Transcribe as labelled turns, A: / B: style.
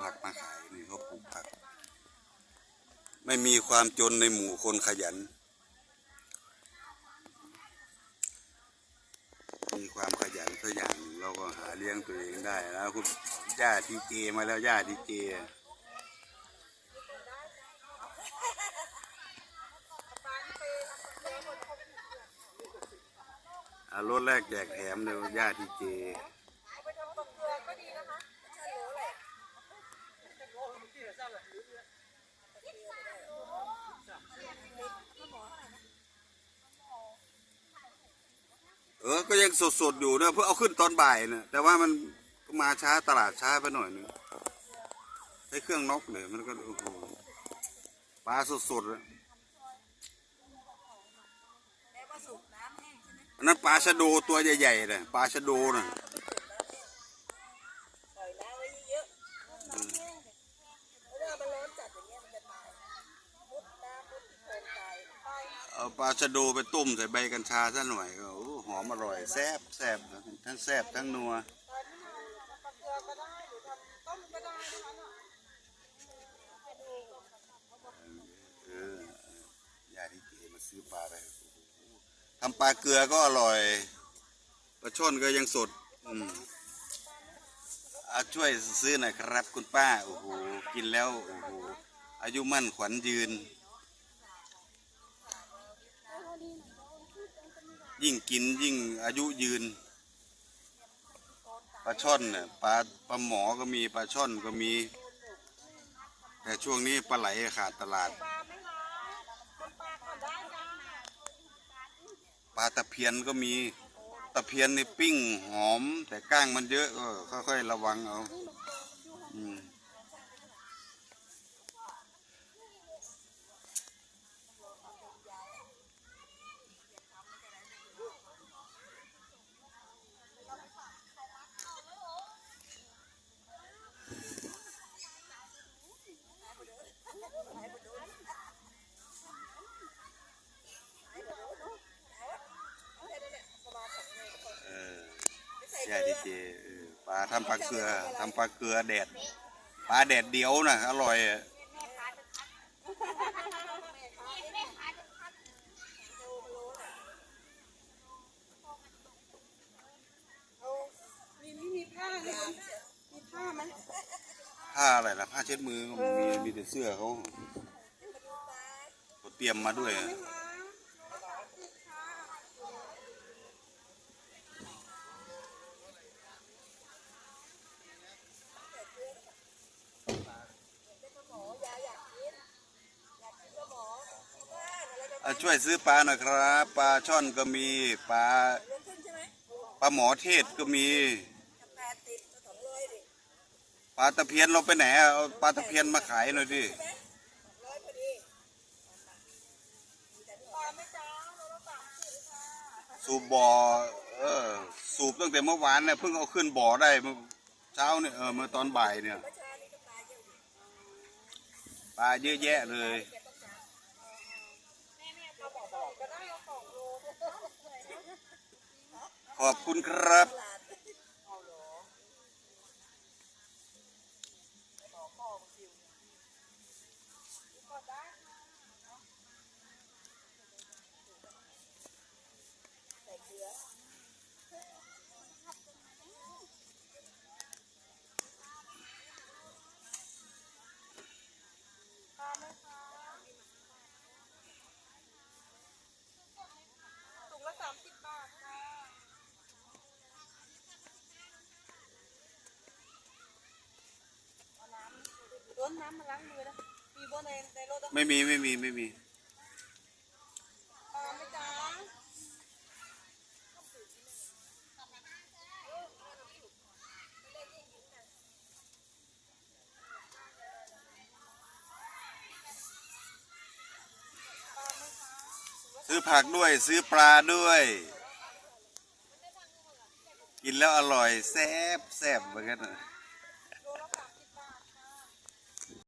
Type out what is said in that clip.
A: ผักมาขายนี่เขาปลูกผัก ไม่มีความจนในหมู่คนขยัน มีความขยันสักอย่างเราก็หาเลี้ยงตัวเองได้แล้วคุณย่าทีเจมาแล้วย่าทีเจอะรถแรกแจกแถมเลยย่าทีเจ เออ ก็ยังสดๆอยู่นะเพื่อเอาขึ้นตอนบ่ายนะแต่ว่ามันมาช้าตลาดช้าไปหน่อยนึงใช้เครื่องนกเลยมันก็โอ้โหปลาสดๆอะนนั้นปลาชะโดตัวใหญ่ๆเลยปลาชะโดน่ะ เอาปลาชะโดไปต้มใส่ใบกัญชาซะหน่อยก็โอ้หอมอร่อยแซ่บแซ่บทั้งแซ่บทั้งนัวเออยาที่เกมาซื้อปลาไปทำปลาเกลือก็อร่อยปลาช่อนก็ยังสดอืมอาช่วยซื้อหน่อยครับคุณป้าโอ้โหกินแล้วโอ้โหอายุมั่นขวัญยืน ยิ่งกินยิ่งอายุยืนปลาช่อนเนี่ยปลาปลาหมอก็มีปลาช่อนก็มี แต่ช่วงนี้ปลาไหลขาดตลาดปลาตะเพียนก็มีตะเพียนในปิ้งหอม แต่ก้างมันเยอะก็ค่อยๆระวังเอา เจเออปลาทำปลาเกลือทำปลาเกลือแดดปลาแดดเดียวนะอร่อยอะ
B: มีนี่มีผ้าไหมมีผ้าไหม
A: ผ้าอะไรล่ะผ้าเช็ดมือก็มีมีแต่เสื้อเขาเขาเตรียมมาด้วย อะอะช่วยซื้อปลาหน่อยครับ ปลาช่อนก็มีปลาปลาหมอเทศก็มีปลาตะเพียนเราไปไหนอะเอาปลาตะเพียนมาขายหน่อยดิสูบบ่อเออสูบตั้งแต่เมื่อวานเนี่ยเพิ่งเอาขึ้นบ่อได้เมื่อเช้าเนี่ยเออเมื่อตอนบ่ายเนี่ยปลาเยอะแยะเลย ขอบคุณครับ
B: ถุงละสามสิบบาทค่ะร้ นน้ำมาล้างมือนะมีบ่ในในรถอะ
A: ไม่มีไม่มีไม่มี
B: ปลาไหมจ๊ะ
A: ซื้อผักด้วยซื้อปลาด้วย กินแล้วอร่อยแซ่บแซ่บเหมือนกันน่ะ